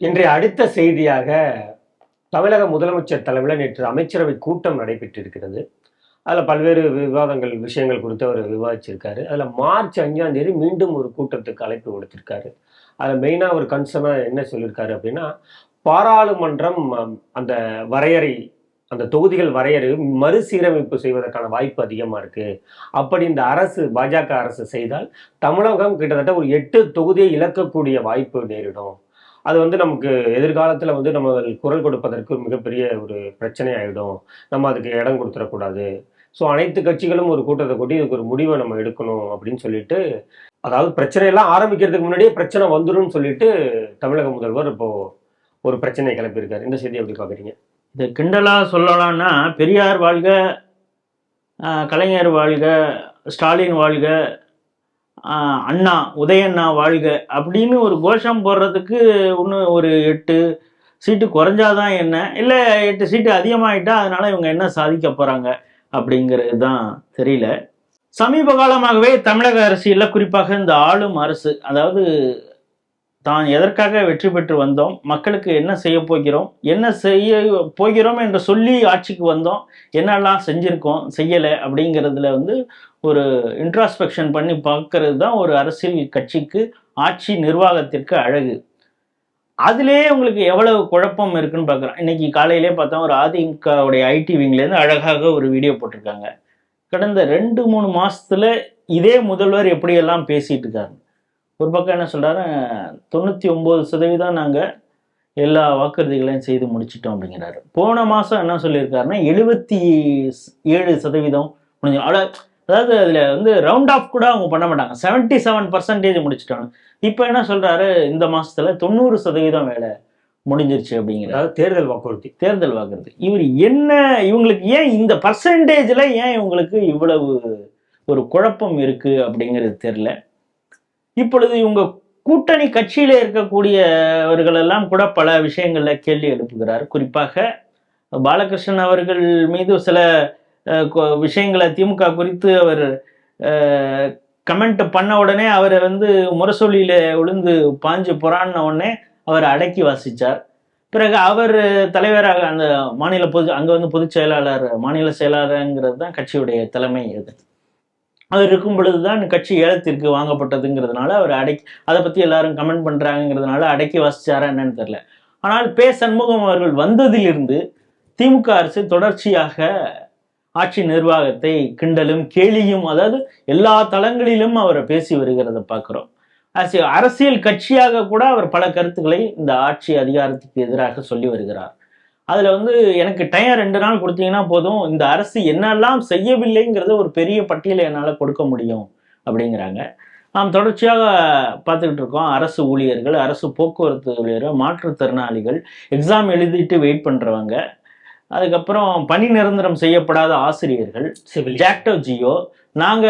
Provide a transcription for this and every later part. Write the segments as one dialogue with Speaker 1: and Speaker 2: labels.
Speaker 1: இன்றைய அடுத்த செய்தியாக தமிழக முதலமைச்சர் தலைமையில் நேற்று அமைச்சரவை கூட்டம் நடைபெற்றிருக்கிறது. அதில் பல்வேறு விவாதங்கள் விஷயங்கள் குறித்து அவர் விவாதிச்சிருக்காரு. அதில் மார்ச் அஞ்சாம் தேதி மீண்டும் ஒரு கூட்டத்துக்கு அழைப்பு கொடுத்திருக்காரு அதில் மெயினாக ஒரு கன்சர்னாக என்ன சொல்லியிருக்காரு அப்படின்னா பாராளுமன்றம் அந்த வரையறை அந்த தொகுதிகள் வரையறை மறுசீரமைப்பு செய்வதற்கான வாய்ப்பு அதிகமாக இருக்குது அப்படி இந்த அரசு பாஜக அரசு செய்தால் தமிழகம் கிட்டத்தட்ட ஒரு எட்டு தொகுதியை இழக்கக்கூடிய வாய்ப்பு நேரிடும். அது வந்து நமக்கு எதிர்காலத்தில் வந்து நம்ம குரல் கொடுப்பதற்கு மிகப்பெரிய ஒரு பிரச்சனை ஆகிடும் நம்ம அதுக்கு இடம் கொடுத்துடக்கூடாது. ஸோ அனைத்து கட்சிகளும் ஒரு கூட்டத்தை கூட்டி இதுக்கு ஒரு முடிவை நம்ம எடுக்கணும் அப்படின்னு சொல்லிட்டு அதாவது பிரச்சனையெல்லாம் ஆரம்பிக்கிறதுக்கு முன்னாடியே பிரச்சனை வந்துடும் சொல்லிட்டு தமிழக முதல்வர் இப்போ ஒரு பிரச்சனையை கிளப்பியிருக்காரு. இந்த செய்தி எப்படி பார்க்குறீங்க?
Speaker 2: இது கிண்டலாக சொல்லலாம்னா பெரியார் வாழ்க கலைஞர் வாழ்க ஸ்டாலின் வாழ்க அண்ணா உதயண்ணா வாழ்க. அப்படின்னு ஒரு கோஷம் போடுறதுக்கு இன்னும் ஒரு எட்டு சீட்டு குறைஞ்சாதான் என்ன? இல்லை எட்டு சீட்டு அதிகமாகிட்டா அதனால இவங்க என்ன சாதிக்க போகிறாங்க அப்படிங்கிறது தான் தெரியல. சமீப காலமாகவே தமிழக அரசியலில் குறிப்பாக இந்த ஆளும் அரசு அதாவது தான் எதற்காக வெற்றி பெற்று வந்தோம்? மக்களுக்கு என்ன செய்ய போகிறோம்? என்ன செய்ய போகிறோம் என்று சொல்லி ஆட்சிக்கு வந்தோம். என்னெல்லாம் செஞ்சுருக்கோம்? செய்யலை அப்படிங்கிறதுல வந்து ஒரு இன்ட்ராஸ்பெக்ஷன் பண்ணி பார்க்கறது தான் ஒரு அரசியல் கட்சிக்கு ஆட்சி நிர்வாகத்திற்கு அழகு. அதிலே உங்களுக்கு எவ்வளவு குழப்பம் இருக்குன்னு பார்க்குறோம். இன்னைக்கு காலையிலே பார்த்தா ஒரு அதிமுகவுடைய ஐடி விங்லேருந்து அழகாக ஒரு வீடியோ போட்டிருக்காங்க. கடந்த ரெண்டு மூணு மாதத்தில் இதே முதல்வர் எப்படியெல்லாம் பேசிகிட்டு இருக்காரு? ஒரு பக்கம் என்ன சொல்றாரு தொண்ணூற்றி ஒம்பது சதவீதம் நாங்கள் எல்லா வாக்குறுதிகளையும் செய்து முடிச்சிட்டோம் அப்படிங்கிறாரு. போன மாதம் என்ன சொல்லியிருக்காருன்னா எழுபத்தி ஏழு சதவீதம் முடிஞ்சு அதாவது அதில் வந்து ரவுண்ட் ஆஃப் கூட அவங்க பண்ண மாட்டாங்க. செவன்ட்டி செவன் பர்சன்டேஜ் முடிச்சிட்டாங்க. இப்போ என்ன சொல்றாரு இந்த மாசத்துல தொண்ணூறு சதவீதம் வேலை முடிஞ்சிருச்சு அப்படிங்கிறாரு.
Speaker 1: அதாவது தேர்தல் வாக்குறுதி.
Speaker 2: தேர்தல் வாக்குறது. இவர் என்ன இவங்களுக்கு ஏன் இந்த பர்சன்டேஜில் ஏன் இவங்களுக்கு இவ்வளவு ஒரு குழப்பம் இருக்கு அப்படிங்கிறது தெரியல. இப்பொழுது இவங்க கூட்டணி கட்சியில இருக்கக்கூடியவர்கள் எல்லாம் கூட பல விஷயங்கள்ல கேள்வி எழுப்புகிறார். குறிப்பாக பாலகிருஷ்ணன் அவர்கள் மீது சில விஷயங்களை திமுக குறித்து அவர் கமெண்ட் பண்ண உடனே அவரை வந்து முரசொலியில விழுந்து பாஞ்சு புறான்ன உடனே அவர் அடக்கி வாசிச்சார். பிறகு அவர் தலைவராக அந்த மாநில பொது அங்கே வந்து பொதுச் செயலாளர் மாநில செயலாளருங்கிறது தான் கட்சியுடைய தலைமை இது அவர் இருக்கும் பொழுது தான் கட்சி ஏலத்திற்கு வாங்கப்பட்டதுங்கிறதுனால அவர் அடக்கி அதை பற்றி எல்லாரும் கமெண்ட் பண்ணுறாங்கிறதுனால அடக்கி வாசிச்சாரா என்னன்னு தெரில ஆனால் பே சண்முகம் அவர்கள் வந்ததிலிருந்து திமுக அரசு தொடர்ச்சியாக ஆட்சி நிர்வாகத்தை கிண்டலும் கேலியும் அதாவது எல்லா தளங்களிலும் அவரை பேசி வருகிறத பார்க்குறோம். அரசியல் கட்சியாக கூட அவர் பல கருத்துக்களை இந்த ஆட்சி அதிகாரத்துக்கு எதிராக சொல்லி வருகிறார். அதில் வந்து எனக்கு டைம் ரெண்டு நாள் கொடுத்தீங்கன்னா போதும். இந்த அரசு என்னெல்லாம் செய்யவில்லைங்கிறத ஒரு பெரிய பட்டியலை என்னால் கொடுக்க முடியும் அப்படிங்கிறாங்க. நாம் தொடர்ச்சியாக பார்த்துக்கிட்டு இருக்கோம். அரசு ஊழியர்கள் அரசு போக்குவரத்து ஊழியர்கள் மாற்றுத்திறனாளிகள் எக்ஸாம் எழுதிட்டு வெயிட் பண்ணுறவங்க அதுக்கப்புறம் பணி நிரந்தரம் செய்யப்படாத ஆசிரியர்கள் ஜாக்டோ ஜியோ நாங்க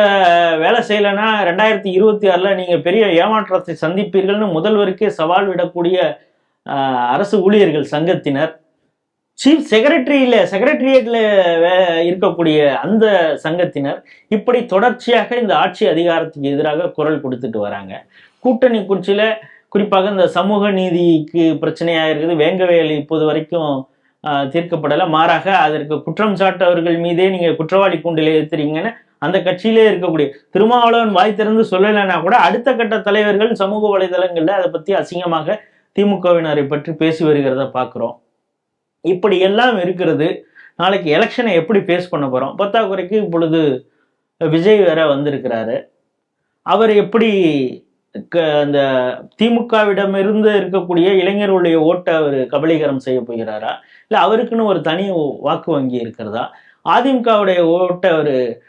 Speaker 2: வேலை செய்யலைன்னா ரெண்டாயிரத்தி இருபத்தி ஆறுல நீங்க பெரிய ஏமாற்றத்தை சந்திப்பீர்கள்னு முதல்வருக்கே சவால் விடக்கூடிய அரசு ஊழியர்கள் சங்கத்தினர். சீஃப் செக்ரட்டரியில வே இருக்கக்கூடிய அந்த சங்கத்தினர் இப்படி தொடர்ச்சியாக இந்த ஆட்சி அதிகாரத்துக்கு எதிராக குரல் கொடுத்துட்டு வராங்க. கூட்டணி குறிச்சியில் குறிப்பாக இந்த சமூக நீதிக்கு பிரச்சனையாக இருக்குது. வேங்கவேல் இப்போது வரைக்கும் தீர்க்கப்படலை. மாறாக அதற்கு குற்றம் சாட்டவர்கள் மீதே நீங்கள் குற்றவாளி கூண்டில் ஏற்றுறீங்கன்னு அந்த கட்சியிலே இருக்கக்கூடிய திருமாவளவன் வாய் திறந்து சொல்லலைன்னா கூட அடுத்த கட்ட தலைவர்கள் சமூக வலைதளங்களில் அதை பற்றி அசிங்கமாக திமுகவினரை பற்றி பேசி வருகிறத பார்க்குறோம். இப்படி எல்லாம் இருக்கிறது. நாளைக்கு எலெக்ஷனை எப்படி ஃபேஸ் பண்ண போகிறோம் பத்தாக்குறைக்கு இப்பொழுது விஜய் வேற வந்திருக்கிறாரு. அவர் எப்படி க- அந்த திமுகவிடமிருந்து இருக்கக்கூடிய இளைஞர்களுடைய ஓட்டை அவர் கபலீகரம் செய்ய போகிறாரா? இல்லை அவருக்குன்னு ஒரு தனி வாக்கு வங்கி இருக்கிறதா? அதிமுகவுடைய ஓட்டை அவர்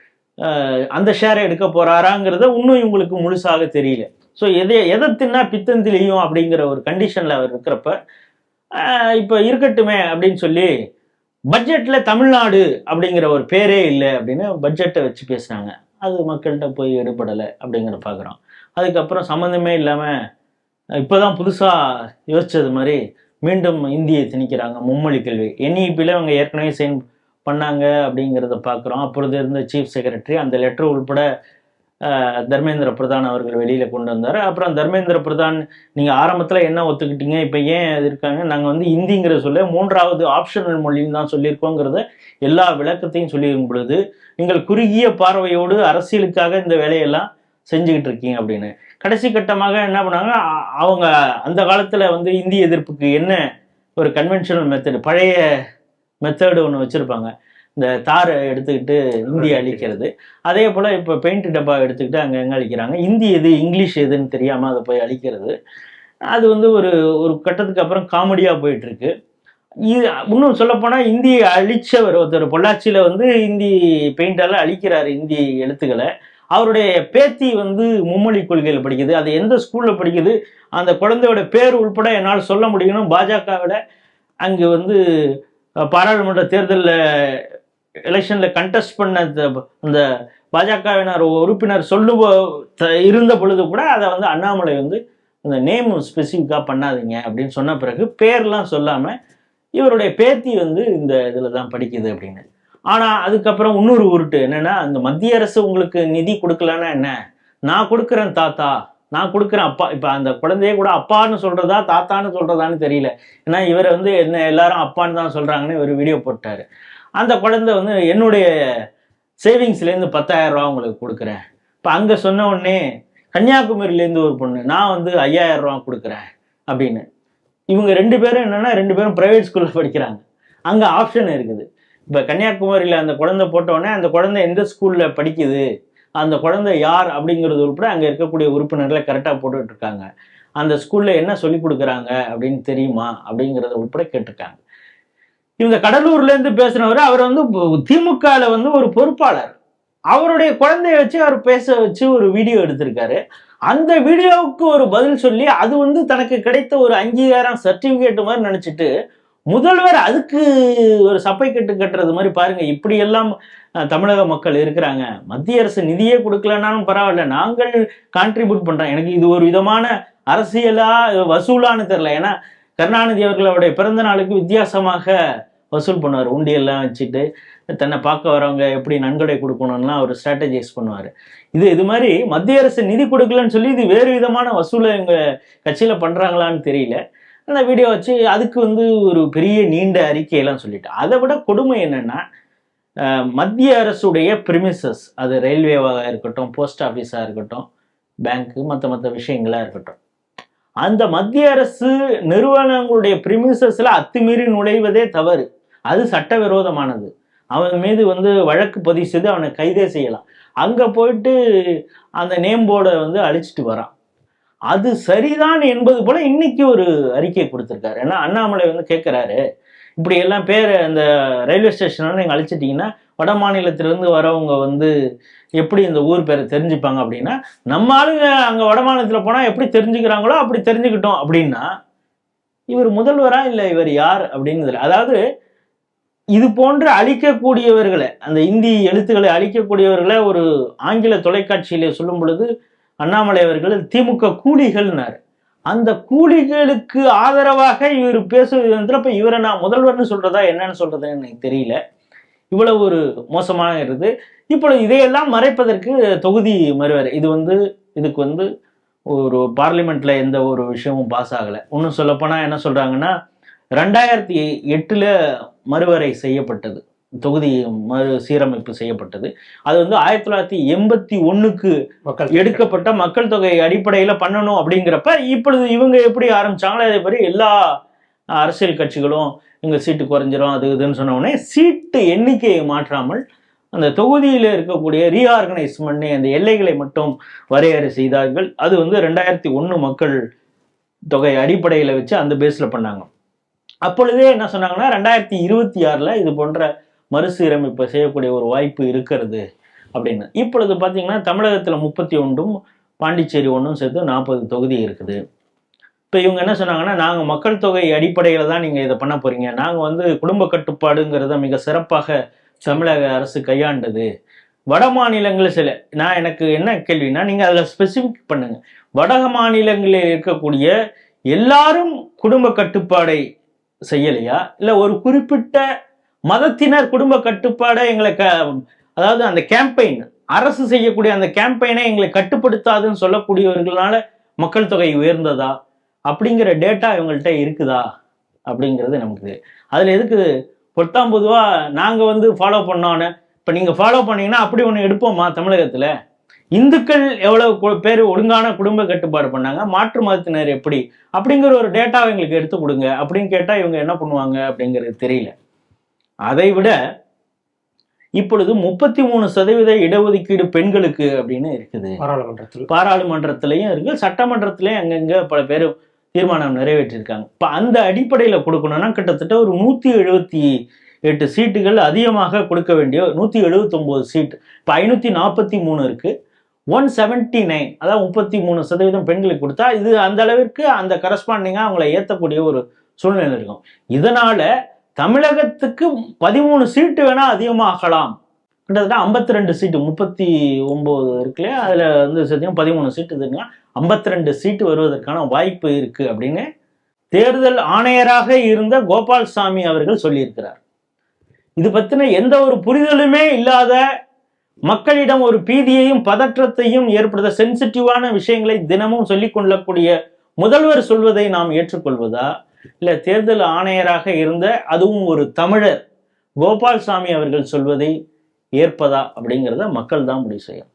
Speaker 2: அந்த ஷேரை எடுக்க போகிறாராங்கிறத இன்னும் இவங்களுக்கு முழுசாக தெரியல. ஸோ எதை எதை தின்னா பித்தந்திலையும் அப்படிங்கிற ஒரு கண்டிஷனில் அவர் இருக்கிறப்ப இப்போ இருக்கட்டுமே அப்படின்னு சொல்லி பட்ஜெட்டில் தமிழ்நாடு அப்படிங்கிற ஒரு பேரே இல்லை அப்படின்னு பட்ஜெட்டை வச்சு பேசுகிறாங்க அது மக்கள்கிட்ட போய் எடுபடலை அப்படிங்கிற பார்க்குறோம் அதுக்கப்புறம் சம்மந்தமே இல்லாமல் இப்போ தான் புதுசாக யோசித்தது மாதிரி மீண்டும் இந்தியை திணிக்கிறாங்க மும்மொழி கல்வி. என்இபியில் அவங்க ஏற்கனவே சைன் பண்ணாங்க அப்படிங்கிறத பார்க்குறோம் அப்பொழுது இருந்த சீஃப் செக்ரட்டரி அந்த லெட்டர் உள்பட தர்மேந்திர பிரதான் அவர்கள் வெளியில் கொண்டு வந்தார். அப்புறம் தர்மேந்திர பிரதான் நீங்கள் ஆரம்பத்தில் என்ன ஒத்துக்கிட்டீங்க? இப்போ ஏன் இது இருக்காங்க? நாங்கள் வந்து இந்திங்கிற சொல்ல மூன்றாவது ஆப்ஷனல் மொழின்னு தான் சொல்லியிருக்கோங்கிறத எல்லா விளக்கத்தையும் சொல்லியிருக்கும் பொழுது நீங்கள் குறுகிய பார்வையோடு அரசியலுக்காக இந்த வேலையெல்லாம் செஞ்சுக்கிட்டு இருக்கீங்க அப்படின்னு. கடைசி கட்டமாக என்ன பண்ணாங்க? அவங்க அந்த காலத்தில் வந்து இந்தி எதிர்ப்புக்கு என்ன ஒரு கன்வென்ஷனல் மெத்தடு பழைய மெத்தடு ஒன்று வச்சுருப்பாங்க. இந்த தாரை எடுத்துக்கிட்டு இந்தி அழிக்கிறது. அதே போல் இப்போ பெயிண்ட் டப்பா எடுத்துக்கிட்டு அங்கே எங்கே அழிக்கிறாங்க. இந்தி எது இங்கிலீஷ் எதுன்னு தெரியாமல் அதை போய் அழிக்கிறது. அது வந்து ஒரு ஒரு கட்டத்துக்கு அப்புறம் காமெடியாக போயிட்டு இருக்கு இது இன்னும் சொல்லப்போனால் இந்தியை அழிச்சவர் ஒருத்தர் பொள்ளாச்சியில் வந்து இந்தி பெயிண்டால் அழிக்கிறாரு இந்தி எழுத்துக்களை. அவருடைய பேத்தி வந்து மும்மொழி கொள்கையில் படிக்குது. அது எந்த ஸ்கூலில் படிக்குது? அந்த குழந்தையோட பேர் உள்பட என்னால் சொல்ல முடியணும். பாஜகவோட அங்கே வந்து பாராளுமன்ற தேர்தலில் எலெக்ஷனில் கண்டெஸ்ட் பண்ண அந்த- அந்த பாஜகவினர் உறுப்பினர் சொல்லுவ த- இருந்த பொழுது கூட அதை வந்து அண்ணாமலை வந்து அந்த நேம் ஸ்பெசிஃபிக்காக பண்ணாதீங்க அப்படின்னு சொன்ன பிறகு பேர்லாம் சொல்லாமல் இவருடைய பேத்தி வந்து இந்த இதில் தான் படிக்குது அப்படின்னு. ஆனால் அதுக்கப்புறம் இன்னொரு உருட்டு என்னென்னா அந்த மத்திய அரசு உங்களுக்கு நிதி கொடுக்கலன்னா என்ன? நான் கொடுக்குறேன் தாத்தா. நான் கொடுக்குறேன் அப்பா. இப்போ அந்த குழந்தைய கூட அப்பான்னு சொல்கிறதா தாத்தான்னு சொல்கிறதான்னு தெரியல. ஏன்னா இவரை வந்து என்ன எல்லாரும் அப்பான்னு தான் சொல்கிறாங்கன்னு இவர் வீடியோ போட்டார். அந்த குழந்தை வந்து என்னுடைய சேவிங்ஸ்லேருந்து பத்தாயிரம் ரூபா உங்களுக்கு கொடுக்குறேன். இப்போ அங்கே சொன்ன உடனே கன்னியாகுமரியிலேருந்து ஒரு பொண்ணு நான் வந்து ஐயாயிரம் ரூபா கொடுக்குறேன் அப்படின்னு. இவங்க ரெண்டு பேரும் என்னென்னா ரெண்டு பேரும் ப்ரைவேட் ஸ்கூலில் படிக்கிறாங்க. அங்கே ஆப்ஷன் இருக்குது. இப்போ கன்னியாகுமரியில் அந்த குழந்தை போட்டோடனே அந்த குழந்தை எந்த ஸ்கூலில் படிக்குது அந்த குழந்தை யார் அப்படிங்கிறது உட்பட அங்கே இருக்கக்கூடிய உறுப்பினர்களை கரெக்டாக போட்டுட்ருக்காங்க அந்த ஸ்கூலில் என்ன சொல்லி கொடுக்குறாங்க அப்படின்னு தெரியுமா அப்படிங்கிறத உட்பட கேட்டிருக்காங்க. இந்த கடலூர்லேருந்து பேசினவர் அவர் வந்து திமுகவில் வந்து ஒரு பொறுப்பாளர். அவருடைய குழந்தைய வச்சு அவர் பேச வச்சு ஒரு வீடியோ எடுத்திருக்காரு. அந்த வீடியோவுக்கு ஒரு பதில் சொல்லி அது வந்து தனக்கு கிடைத்த ஒரு அங்கீகாரம் சர்டிபிகேட் மாதிரி நினைச்சிட்டு முதல்வர் அதுக்கு ஒரு சப்பை கட்டு கட்டுறது மாதிரி பாருங்க இப்படியெல்லாம் தமிழக மக்கள் இருக்கிறாங்க. மத்திய அரசு நிதியே கொடுக்கலனாலும் பரவாயில்ல நாங்கள் கான்ட்ரிபியூட் பண்றோம். எனக்கு இது ஒரு விதமான அரசியலா வசூலான்னு தெரில ஏன்னா கருணாநிதி அவர்களுடைய பிறந்த நாளுக்கு வித்தியாசமாக வசூல் பண்ணுவார். உண்டியெல்லாம் வச்சுட்டு தன்னை பார்க்க வரவங்க எப்படி நன்கொடை கொடுக்கணும்லாம் அவர் ஸ்ட்ராட்டஜைஸ் பண்ணுவார். இது இது மாதிரி மத்திய அரசு நிதி கொடுக்கலன்னு சொல்லி இது வேறு விதமான வசூலை எங்கள் கட்சியில் பண்ணுறாங்களான்னு தெரியல. அந்த வீடியோ வச்சு அதுக்கு வந்து ஒரு பெரிய நீண்ட அறிக்கையெல்லாம் சொல்லிட்டு. அதை விட கொடுமை என்னென்னா மத்திய அரசுடைய பிரிமிசஸ் அது ரயில்வேவாக இருக்கட்டும் போஸ்ட் ஆஃபீஸாக இருக்கட்டும் பேங்க்கு மற்ற மற்ற விஷயங்களாக இருக்கட்டும். அந்த மத்திய அரசு நிறுவனங்களுடைய பிரிமிசஸ்ல அத்துமீறி நுழைவதே தவறு. அது சட்டவிரோதமானது. அவன் மீது வந்து வழக்கு பதிவு செய்து அவனை கைதே செய்யலாம். அங்கே போயிட்டு அந்த நேம் போர்டை வந்து அழிச்சிட்டு வரான். அது சரிதான் என்பது போல இன்னைக்கு ஒரு அறிக்கை கொடுத்துருக்காரு. ஏன்னா அண்ணாமலை வந்து கேட்குறாரு இப்படி எல்லாம் பேர் அந்த ரயில்வே ஸ்டேஷன் நீங்கள் அழிச்சிட்டிங்கன்னா வட மாநிலத்திலிருந்து வரவங்க வந்து எப்படி இந்த ஊர் பேரை தெரிஞ்சுப்பாங்க அப்படின்னா நம்ம ஆளுங்க அங்கே வட மாநிலத்தில் போனால் எப்படி தெரிஞ்சுக்கிறாங்களோ அப்படி தெரிஞ்சுக்கிட்டோம் அப்படின்னா இவர் முதல்வரா இல்லை இவர் யார் அப்படிங்கிறது அதாவது இது போன்று அழிக்கக்கூடியவர்களை அந்த இந்தி எழுத்துக்களை அழிக்கக்கூடியவர்களை ஒரு ஆங்கில தொலைக்காட்சியிலே சொல்லும் பொழுது அண்ணாமலை அவர்கள் திமுக கூலிகள்னாரு. அந்த கூலிகளுக்கு ஆதரவாக இவர் பேசுவது வந்து இவரை நான் முதல்வர்னு சொல்றதா என்னன்னு சொல்றதுன்னு எனக்கு தெரியல. இவ்வளவு ஒரு மோசமான இருக்குது. இப்பொழுது இதையெல்லாம் மறைப்பதற்கு தொகுதி மறுவரை. இது வந்து இதுக்கு வந்து ஒரு பார்லிமெண்ட்ல எந்த ஒரு விஷயமும் பாஸ் ஆகலை. இன்னும் சொல்லப்போனால் என்ன சொல்றாங்கன்னா ரெண்டாயிரத்தி எட்டில் மறுவரை செய்யப்பட்டது. தொகுதி மறு சீரமைப்பு செய்யப்பட்டது. அது வந்து ஆயிரத்தி தொள்ளாயிரத்தி எண்பத்தி ஒண்ணுக்கு
Speaker 1: மக்கள்
Speaker 2: எடுக்கப்பட்ட மக்கள் தொகை அடிப்படையில பண்ணணும் அப்படிங்கிறப்ப இப்பொழுது இவங்க எப்படி ஆரம்பிச்சாங்களோ அதே மாதிரி எல்லா அரசியல் கட்சிகளும் இங்க சீட்டு குறைஞ்சிரும் அது இதுன்னு சொன்ன உடனே சீட்டு எண்ணிக்கையை மாற்றாமல் அந்த தொகுதியில் இருக்கக்கூடிய ரீஆர்கனைஸ் பண்ணி அந்த எல்லைகளை மட்டும் வரையறை செய்தார்கள். அது வந்து ரெண்டாயிரத்தி ஒன்று மக்கள் தொகை அடிப்படையில் வச்சு அந்த பேஸில் பண்ணாங்க. அப்பொழுதே என்ன சொன்னாங்கன்னா ரெண்டாயிரத்தி இருபத்தி ஆறில் இது போன்ற மறுசீரமைப்பு செய்யக்கூடிய ஒரு வாய்ப்பு இருக்கிறது அப்படின்னு. இப்பொழுது பார்த்தீங்கன்னா தமிழகத்தில் முப்பத்தி ஒன்றும் பாண்டிச்சேரி ஒன்றும் சேர்த்து நாற்பது தொகுதி இருக்குது. இப்போ இவங்க என்ன சொன்னாங்கன்னா நாங்கள் மக்கள் தொகை அடிப்படையில் தான் நீங்கள் இதை பண்ண போகிறீங்க நாங்கள் வந்து குடும்ப கட்டுப்பாடுங்கிறத மிக சிறப்பாக தமிழக அரசு கையாண்டது. வட மாநிலங்கள் சில நான் எனக்கு என்ன கேள்வினா நீங்கள் அதில் ஸ்பெசிஃபிக் பண்ணுங்கள் வட மாநிலங்களில் இருக்கக்கூடிய எல்லாரும் குடும்ப கட்டுப்பாடை செய்யலையா? இல்லை ஒரு குறிப்பிட்ட மதத்தினர் குடும்ப கட்டுப்பாடை எங்களை க அதாவது அந்த கேம்பெயின் அரசு செய்யக்கூடிய அந்த கேம்பெயினை எங்களை கட்டுப்படுத்தாதுன்னு சொல்லக்கூடியவர்களால மக்கள் தொகை உயர்ந்ததா? அப்படிங்கிற டேட்டா இவங்கள்ட்ட இருக்குதா? அப்படிங்கிறது நமக்கு அதில் எதுக்கு பொத்தாம் பொதுவாக நாங்கள் வந்து ஃபாலோ பண்ணோன்னு இப்போ நீங்கள் ஃபாலோ பண்ணீங்கன்னா அப்படி ஒன்று எடுப்போமா தமிழகத்தில்? இந்துக்கள் எவ்வளவு பேர் ஒழுங்கான குடும்ப கட்டுப்பாடு பண்ணாங்க மாற்று மதத்தினர் எப்படி? அப்படிங்கிற ஒரு டேட்டாவை எங்களுக்கு எடுத்து கொடுங்க. அப்படின்னு கேட்டால் இவங்க என்ன பண்ணுவாங்க அப்படிங்கிறது தெரியல. அதை விட இப்பொழுது முப்பத்தி மூணு சதவீத இடஒதுக்கீடு பெண்களுக்கு அப்படின்னு இருக்குது.
Speaker 1: பாராளுமன்றத்தில்.
Speaker 2: பாராளுமன்றத்திலையும் இருக்கு. சட்டமன்றத்திலையும் அங்கங்க பல பேர் தீர்மானம் நிறைவேற்றிருக்காங்க. இப்போ அந்த அடிப்படையில் கொடுக்கணும்னா கிட்டத்தட்ட ஒரு நூற்றி எழுபத்தி எட்டு சீட்டுகள் அதிகமாக கொடுக்க வேண்டிய நூற்றி எழுபத்தொம்போது சீட். இப்போ ஐநூற்றி நாற்பத்தி மூணு இருக்கு. ஒன் செவன்ட்டி நைன் அதாவது முப்பத்தி மூணு சதவீதம் பெண்களுக்கு கொடுத்தா இது அந்த அளவிற்கு அந்த கரஸ்பாண்டிங்காக அவங்கள ஏற்றக்கூடிய ஒரு சூழ்நிலை இருக்கும். இதனால தமிழகத்துக்கு பதிமூணு சீட்டு வேணா அதிகமாகலாம். கிட்டத்தட்ட ஐம்பத்தி ரெண்டு சீட்டு முப்பத்தி ஒம்பது இருக்குல்லே அதில் வந்து சத்தியம் பதிமூணு சீட்டு இருக்குன்னா ஐம்பத்தி ரெண்டு சீட்டு வருவதற்கான வாய்ப்பு இருக்கு அப்படின்னு தேர்தல் ஆணையராக இருந்த கோபால்சாமி அவர்கள் சொல்லியிருக்கிறார். இது பற்றின எந்த ஒரு புரிதலுமே இல்லாத மக்களிடம் ஒரு பீதியையும் பதற்றத்தையும் ஏற்படுத்த சென்சிட்டிவான விஷயங்களை தினமும் சொல்லிக் கொள்ளக்கூடிய முதல்வர் சொல்வதை நாம் ஏற்றுக்கொள்வதா? இல்லை தேர்தல் ஆணையராக இருந்த அதுவும் ஒரு தமிழர் கோபால்சாமி அவர்கள் சொல்வதை ஏற்பதா அப்படிங்கிறத மக்கள் தான் முடிவு செய்யும்